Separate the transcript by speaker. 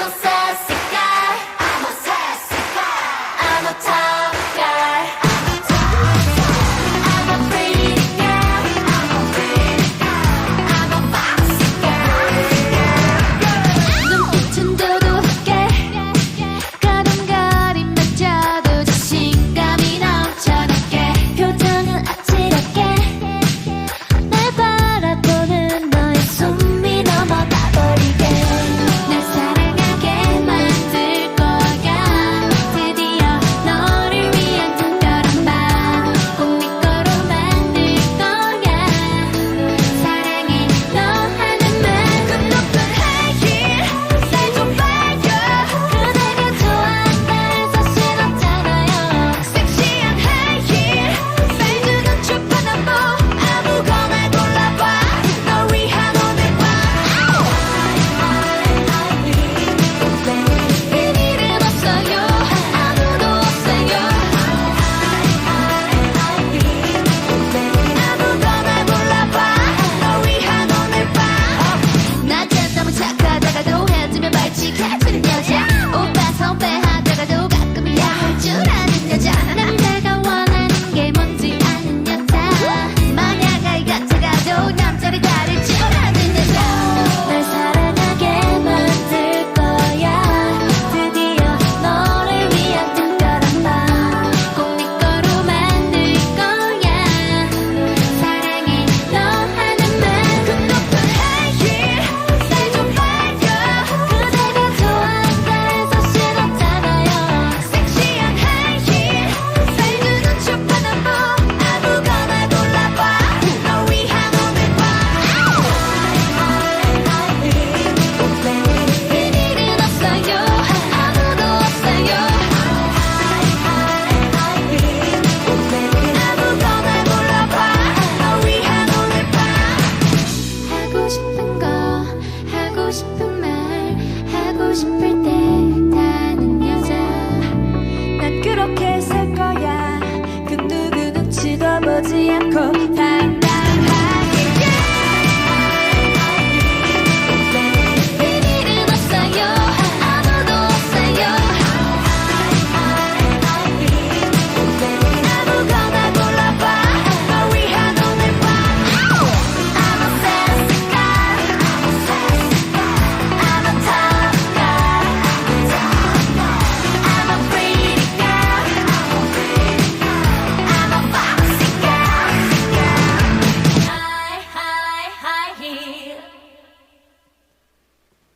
Speaker 1: the sun. 그렇게 살 거야. 그 누구 눈치도 보지 않고 다